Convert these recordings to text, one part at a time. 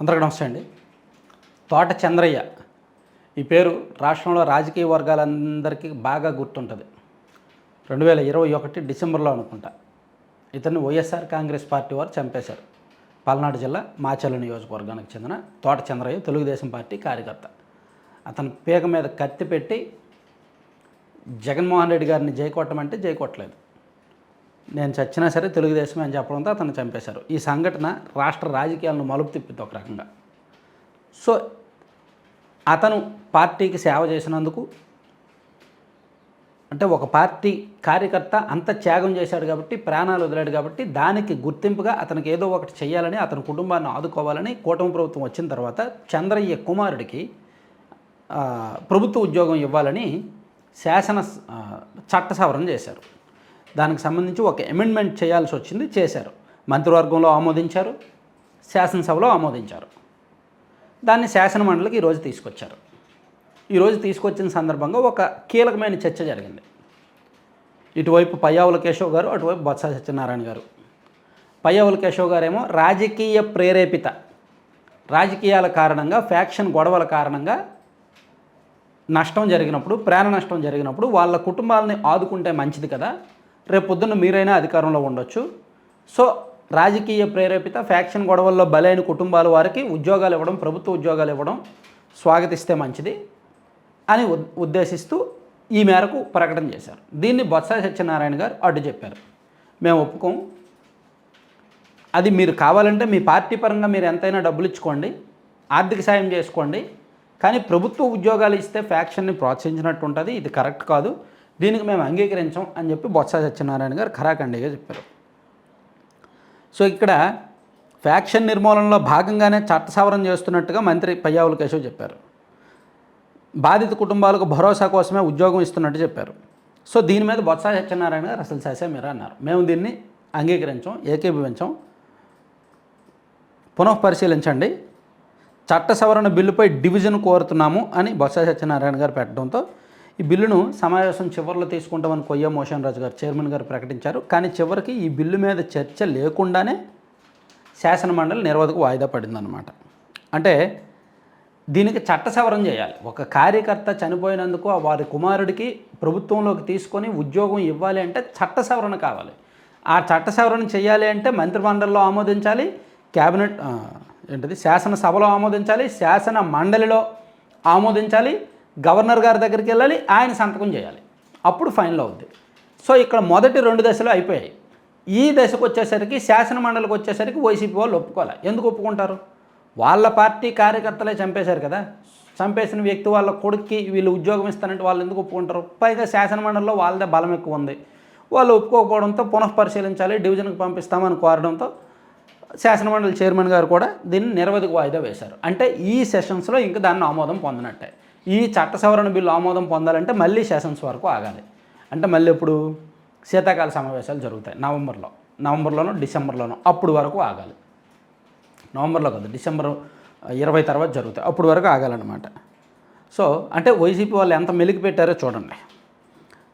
అందరికీ నమస్తే అండి. తోట చంద్రయ్య. ఈ పేరు రాష్ట్రంలో రాజకీయ వర్గాలందరికీ బాగా గుర్తుంటుంది. రెండు వేల ఇరవై ఒకటి డిసెంబర్లో అనుకుంటా. ఇతన్ని వైఎస్ఆర్ కాంగ్రెస్ పార్టీ వారు చంపేశారు. పల్నాడు జిల్లా మాచర్ల నియోజకవర్గానికి చెందిన తోట చంద్రయ్య తెలుగుదేశం పార్టీ కార్యకర్త. అతని పీక మీద కత్తి పెట్టి జగన్మోహన్ రెడ్డి గారిని జైకొట్టమంటే జైకొట్టలేదు నేను చచ్చినా సరే తెలుగుదేశమే అని చెప్పడంతో అతను చంపేశారు. ఈ సంఘటన రాష్ట్ర రాజకీయాలను మలుపు తిప్పింది ఒక రకంగా. సో అతను పార్టీకి సేవ చేసినందుకు అంటే ఒక పార్టీ కార్యకర్త అంత త్యాగం చేశాడు కాబట్టి ప్రాణాలు వదిలాడు కాబట్టి దానికి గుర్తింపుగా అతనికి ఏదో ఒకటి చేయాలని అతని కుటుంబాన్ని ఆదుకోవాలని కూటమి ప్రభుత్వం వచ్చిన తర్వాత చంద్రయ్య కుమారుడికి ప్రభుత్వ ఉద్యోగం ఇవ్వాలని శాసన ఆ, చట్ట సవరణ చేశారు. దానికి సంబంధించి ఒక అమెండ్మెంట్ చేయాల్సి వచ్చింది చేశారు. మంత్రివర్గంలో ఆమోదించారు శాసనసభలో ఆమోదించారు. దాన్ని శాసనమండలికి ఈరోజు తీసుకొచ్చారు. ఈరోజు తీసుకొచ్చిన సందర్భంగా ఒక కీలకమైన చర్చ జరిగింది. ఇటువైపు పయ్యావుల కేశవ్ గారు అటువైపు బొత్స సత్యనారాయణ గారు. పయ్యావుల కేశవ్ గారేమో రాజకీయ ప్రేరేపిత. రాజకీయాల కారణంగా ఫ్యాక్షన్ గొడవల కారణంగా నష్టం జరిగినప్పుడు ప్రాణ నష్టం జరిగినప్పుడు వాళ్ళ కుటుంబాలని ఆదుకుంటే మంచిది కదా. రేపు పొద్దున్న మీరైనా అధికారంలో ఉండొచ్చు. సో రాజకీయ ప్రేరేపిత ఫ్యాక్షన్ గొడవల్లో బలైన కుటుంబాల వారికి ఉద్యోగాలు ఇవ్వడం ప్రభుత్వ ఉద్యోగాలు ఇవ్వడం స్వాగతిస్తే మంచిది అని ఉద్దేశిస్తూ ఈ మేరకు ప్రకటన చేశారు. దీన్ని బొత్స సత్యనారాయణ గారు అడ్డు చెప్పారు. మేము ఒప్పుకోం. అది మీరు కావాలంటే మీ పార్టీ పరంగా మీరు ఎంతైనా డబ్బులు ఇచ్చుకోండి ఆర్థిక సాయం చేసుకోండి కానీ ప్రభుత్వ ఉద్యోగాలు ఇస్తే ఫ్యాక్షన్ని ప్రోత్సహించినట్టు ఉంటుంది. ఇది కరెక్ట్ కాదు. దీనికి మేము అంగీకరించాం అని చెప్పి బొత్స సత్యనారాయణ గారు ఖరాఖండిగా చెప్పారు. సో ఇక్కడ ఫ్యాక్షన్ నిర్మూలనలో భాగంగానే చట్ట సవరణ చేస్తున్నట్టుగా మంత్రి పయ్యావుల కేశవ్ చెప్పారు. బాధిత కుటుంబాలకు భరోసా కోసమే ఉద్యోగం ఇస్తున్నట్టు చెప్పారు. సో దీని మీద బొత్స సత్యనారాయణ గారు అసలు ససే మీరా అన్నారు. మేము దీన్ని అంగీకరించాం ఏకీభవించాం. పునఃపరిశీలించండి. చట్ట సవరణ బిల్లుపై డివిజన్ కోరుతున్నాము అని బొత్స సత్యనారాయణ గారు పెట్టడంతో ఈ బిల్లును సమావేశం చివరిలో తీసుకుంటామని కొయ్య మోషన్ రాజు గారు చైర్మన్ గారు ప్రకటించారు. కానీ చివరికి ఈ బిల్లు మీద చర్చ లేకుండానే శాసనమండలి నిర్వధకు వాయిదా పడిందనమాట అంటే దీనికి చట్ట సవరణ చేయాలి. ఒక కార్యకర్త చనిపోయినందుకు వారి కుమారుడికి ప్రభుత్వంలోకి తీసుకొని ఉద్యోగం ఇవ్వాలి అంటే చట్ట సవరణ కావాలి. ఆ చట్ట సవరణ చేయాలి అంటే మంత్రిమండలిలో ఆమోదించాలి క్యాబినెట్ ఏంటిది? శాసనసభలో ఆమోదించాలి శాసన మండలిలో ఆమోదించాలి గవర్నర్ గారి దగ్గరికి వెళ్ళాలి ఆయన సంతకం చేయాలి. అప్పుడు ఫైనల్ అవుద్ది. సో ఇక్కడ మొదటి రెండు దశలు అయిపోయాయి. ఈ దశకు వచ్చేసరికి శాసన మండలికి వచ్చేసరికి వైసీపీ వాళ్ళు ఒప్పుకోవాలి. ఎందుకు ఒప్పుకుంటారు? వాళ్ళ పార్టీ కార్యకర్తలే చంపేశారు కదా. చంపేసిన వ్యక్తి వాళ్ళ కొడుక్కి వీళ్ళు ఉద్యోగం ఇస్తానంటే వాళ్ళు ఎందుకు ఒప్పుకుంటారు? పైగా శాసనమండలిలో వాళ్ళదే బలం ఎక్కువ ఉంది. వాళ్ళు ఒప్పుకోకపోవడంతో పునఃపరిశీలించాలి డివిజన్కి పంపిస్తామని కోరడంతో శాసనమండలి చైర్మన్ గారు కూడా దీన్ని నిరవధిక వాయిదా వేశారు. అంటే ఈ సెషన్స్లో ఇంకా దాన్ని ఆమోదం పొందినట్టే. ఈ చట్ట సవరణ బిల్లు ఆమోదం పొందాలంటే మళ్ళీ సెషన్స్ వరకు ఆగాలి. అంటే మళ్ళీ ఇప్పుడు శీతాకాల సమావేశాలు జరుగుతాయి. నవంబర్లో. నవంబర్లోనో డిసెంబర్లోనో అప్పుడు వరకు ఆగాలి. నవంబర్లో కాదు డిసెంబర్ ఇరవై తర్వాత జరుగుతాయి. అప్పుడు వరకు ఆగాలన్నమాట. సో అంటే వైసీపీ వాళ్ళు ఎంత మెలికి పెట్టారో చూడండి.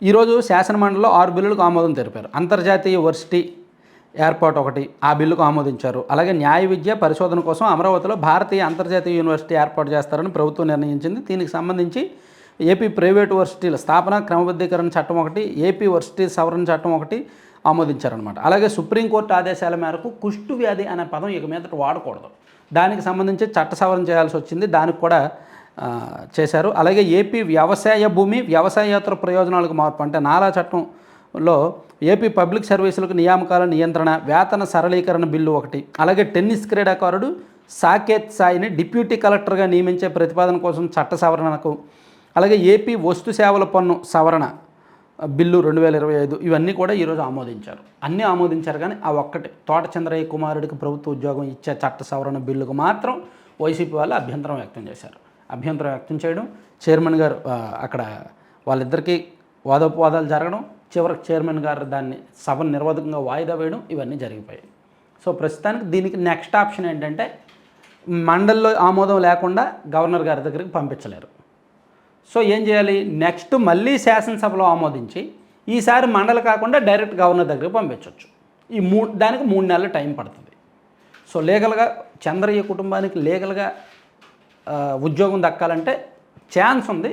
ఈరోజు శాసనమండలిలో ఆరు బిల్లులకు ఆమోదం తెలిపారు. అంతర్జాతీయ వర్సిటీ ఏర్పాటు ఒకటి ఆ బిల్లుకు ఆమోదించారు. అలాగే న్యాయ విద్య పరిశోధన కోసం అమరావతిలో భారతీయ అంతర్జాతీయ యూనివర్సిటీ ఏర్పాటు చేస్తారని ప్రభుత్వం నిర్ణయించింది. దీనికి సంబంధించి ఏపీ ప్రైవేటు వర్సిటీల స్థాపన క్రమబద్ధీకరణ చట్టం ఒకటి ఏపీ వర్సిటీ సవరణ చట్టం ఒకటి ఆమోదించారనమాట అలాగే సుప్రీంకోర్టు ఆదేశాల మేరకు కుష్టు వ్యాధి అనే పదం ఇక మీదట వాడకూడదు. దానికి సంబంధించి చట్ట సవరణ చేయాల్సి వచ్చింది. దానికి కూడా చేశారు. అలాగే ఏపీ వ్యవసాయ భూమి వ్యవసాయేతర ప్రయోజనాలకు మార్పు అంటే నాలా చట్టంలో ఏపీ పబ్లిక్ సర్వీసులకు నియామకాల నియంత్రణ వేతన సరళీకరణ బిల్లు ఒకటి. అలాగే టెన్నిస్ క్రీడాకారుడు సాకేత్ సాయిని డిప్యూటీ కలెక్టర్గా నియమించే ప్రతిపాదన కోసం చట్ట సవరణకు అలాగే ఏపీ వస్తు సేవల పన్ను సవరణ బిల్లు రెండు వేల ఇరవై ఐదు ఇవన్నీ కూడా ఈరోజు ఆమోదించారు. అన్నీ ఆమోదించారు కానీ ఆ ఒక్కటి. తోట చంద్రయ్య కుమారుడికి ప్రభుత్వ ఉద్యోగం ఇచ్చే చట్ట సవరణ బిల్లుకు మాత్రం వైసీపీ వాళ్ళు అభ్యంతరం వ్యక్తం చేశారు. అభ్యంతరం వ్యక్తం చేయడం చైర్మన్ గారు అక్కడ వాళ్ళిద్దరికీ వాదోపవాదాలు జరగడం చివరికి చైర్మన్ గారు దాన్ని సభను నిర్వాధకంగా వాయిదా వేయడం ఇవన్నీ జరిగిపోయాయి. సో ప్రస్తుతానికి దీనికి నెక్స్ట్ ఆప్షన్ ఏంటంటే మండలిలో ఆమోదం లేకుండా గవర్నర్ గారి దగ్గరికి పంపించలేరు. సో ఏం చేయాలి? నెక్స్ట్ మళ్ళీ శాసనసభలో ఆమోదించి ఈసారి మండలి కాకుండా డైరెక్ట్ గవర్నర్ దగ్గరికి పంపించవచ్చు ఈ మూ దానికి మూడు నెలలు టైం పడుతుంది. సో లీగల్గా చంద్రయ్య కుటుంబానికి లీగల్గా ఉద్యోగం దక్కాలంటే ఛాన్స్ ఉంది.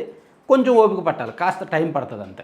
కొంచెం ఓపిక పట్టాలి. కాస్త టైం పడుతుంది అంతే.